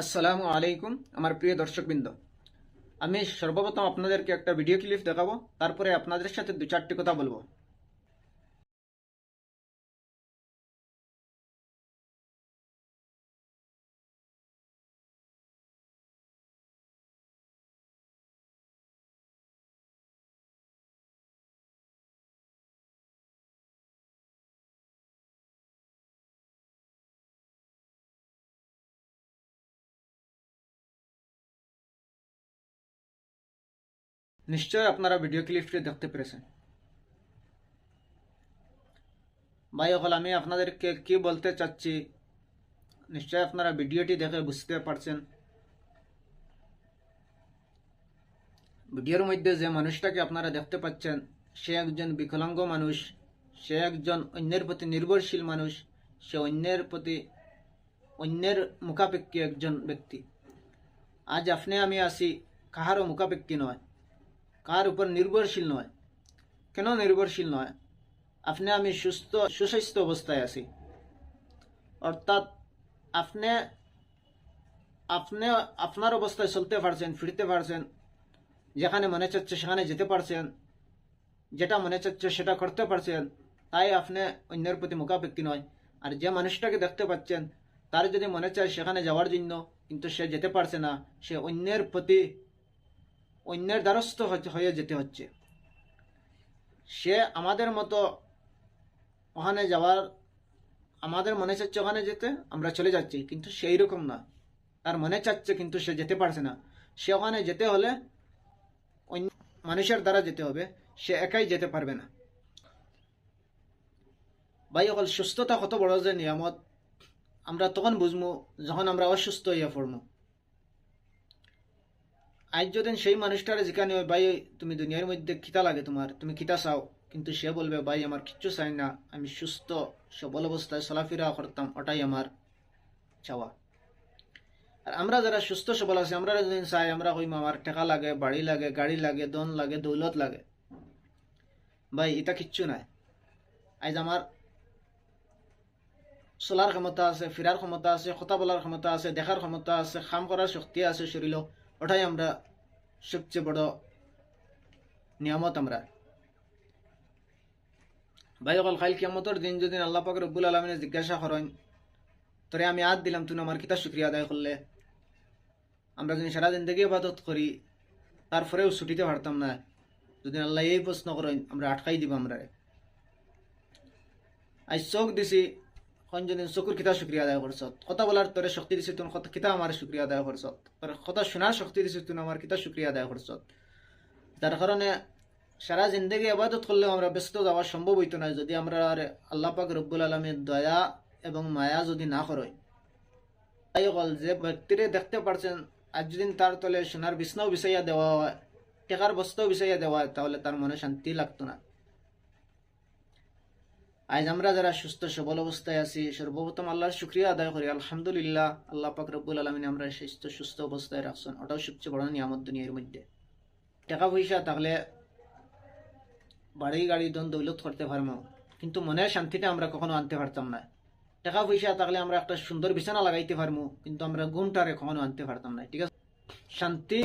আসসালামু আলাইকুম, আমার প্রিয় দর্শকবৃন্দ। আমি সর্বপ্রথম আপনাদেরকে একটা ভিডিও ক্লিপ দেখাবো, তারপরে আপনাদের সাথে দু চারটি কথা বলব। নিশ্চয় আপনারা ভিডিও ক্লিপটি দেখতে পেরেছেন। ভাই হল আমি আপনাদেরকে কি বলতে চাচ্ছি নিশ্চয় আপনারা ভিডিওটি দেখে বুঝতে পারছেন। ভিডিওর মধ্যে যে মানুষটাকে আপনারা দেখতে পাচ্ছেন, সে একজন বিকলাঙ্গ মানুষ, সে একজন অন্যের প্রতি নির্ভরশীল মানুষ, সে অন্যের প্রতি, অন্যের মুখাপেক্ষী একজন ব্যক্তি। আজ আপনি আমি আসি কাহারও মুখাপেক্ষী নয়। কার উপর নির্ভরশীল নয়। কেন নির্ভরশীল নয়? আপনি, আমি সুস্থ, সুস্বাস্থ্য অবস্থায় আছি। অর্থাৎ আপনি আপনি আপনার অবস্থায় চলতে পারছেন, ফিরতে পারছেন, যেখানে মনে চাচ্ছে সেখানে যেতে পারছেন, যেটা মনে চাচ্ছে সেটা করতে পারছেন, তাই আপনি অন্যের প্রতি মুখাপেক্ষী নয়। আর যে মানুষটাকে দেখতে পাচ্ছেন, তার যদি মনে চায় সেখানে যাওয়ার জন্য, কিন্তু সে যেতে পারছে না, সে অন্যের প্রতি অন্যের দ্বারস্থ হয়ে যেতে হচ্ছে। সে আমাদের মতো ওখানে যাওয়ার, আমাদের মনে চাচ্ছে ওখানে যেতে, আমরা চলে যাচ্ছি, কিন্তু সেই রকম না। তার মনে চাচ্ছে, কিন্তু সে যেতে পারছে না। সে ওখানে যেতে হলে অন্য মানুষের দ্বারা যেতে হবে, সে একাই যেতে পারবে না। ভাই, অকল সুস্থতা কত বড় যে নিয়ামত। আমরা তখন বুঝব যখন আমরা অসুস্থ হইয়া পড়ব আজ যদি সেই মানুষটারে যেখানে ভাই, তুমি দুনিয়ার মধ্যে খিতা লাগে তোমার, তুমি খিতা চাও, কিন্তু সে বলবে, ভাই, আমার কিচ্ছু চাই না, আমি সুস্থ, সবল অবস্থায় চলাফেরা করতাম, ওটাই আমার চাওয়া। আর আমরা যারা সুস্থ, সবল আছি, আমরা যদি চাই, আমরা কইম, আমার টাকা লাগে, বাড়ি লাগে, গাড়ি লাগে দন লাগে, দৌলত লাগে। ভাই, এটা কিচ্ছু নাই। আজ আমার চলার ক্ষমতা আছে, ফেরার ক্ষমতা আছে, কথা বলার ক্ষমতা আছে, দেখার ক্ষমতা আছে, কাম করার শক্তি আছে শরীর ওটাই আমরা সবচেয়ে বড় নিয়ামত আমরা। ভাই, অকল খাইল কিয়ামতর দিন যদি আল্লাহ পাক রব্বুল আলমিনে জিজ্ঞাসা করেন তোরে আমি আদ দিলাম তুমি আমার কিতা শুক্রিয়া আদায় করলে আমরা যদি সারা জিন্দগি ইবাদত করি তারপরেও ছুটিতে পারতাম না। যদি আল্লাহ এই প্রশ্ন করেন আমরা আটকাই দিব আমরা আজ চোখ দিছি যদি চকুর কিতা শুক্রিয়া আদায় করছ কথা বলার তোরে শক্তি দিছে তুমি কিতা আমার শুক্রিয়া আদায় করছ তোর কথা শোনার শক্তি দিছে তুমি আমার কিতা শুক্রিয়া আদায় করছ যার কারণে সারা জিন্দগি আবাদত করলেও আমরা ব্যস্ত যাওয়া সম্ভব হইতো না যদি আমরা আর আল্লাহ পাক রব্বুল আলমীর দয়া এবং মায়া যদি না করই তাই কল যে ব্যক্তিরে দেখতে পারছেন, আজ যদি তার তলে সোনার বিছনাও বিছাইয়া দেওয়া হয় টেকার বস্তাও বিছাইয়া দেওয়া হয়, তাহলে তার মনে শান্তি লাগতো না। আজ আমরা যারা সুস্থ, সবল অবস্থায় আছি, সর্বপ্রথম আল্লাহর শুক্রিয়া আদায় করি। আলহামদুলিল্লাহ, আল্লাহ পাক রব্বুল আলমিন আমরা সুস্থ সুস্থ অবস্থায় রাখছেন। ওটাও সবচেয়ে বড় নিয়ামত দুনিয়ার মধ্যে। টাকা পয়সা থাকলে বাড়ি, গাড়ি দন দৌলত করতে পারব। কিন্তু মনের শান্তিটা আমরা কখনো আনতে পারতাম না। টাকা পয়সা থাকলে আমরা একটা সুন্দর বিছানা লাগাইতে পারব, কিন্তু আমরা ঘুমটারে কখনো আনতে পারতাম না, ঠিক আছে? শান্তি,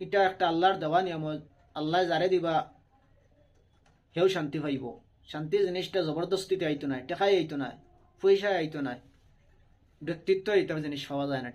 এটা একটা আল্লাহর দেওয়া নিয়ামত। আল্লাহ যারে দিবা সেও শান্তি পাইব। শান্তি জিনিসটা জবরদস্তিতে আইতো নাই, টেকাই আইতো নাই পয়সা আইতো নাই। ব্যক্তিত্ব এইটা জিনিস পাওয়া যায় না।